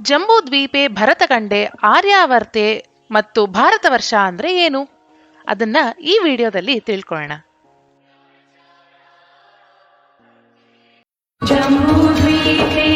ಜಂಬೂ ದ್ವೀಪೆ ಭರತಖಂಡೆ ಆರ್ಯಾವರ್ತೆ ಮತ್ತು ಭಾರತ ವರ್ಷ ಅಂದ್ರೆ ಏನು? ಅದನ್ನ ಈ ವಿಡಿಯೋದಲ್ಲಿ ತಿಳ್ಕೊಳ್ಳೋಣ. ಜಂಬೂದ್ವೀಪೆ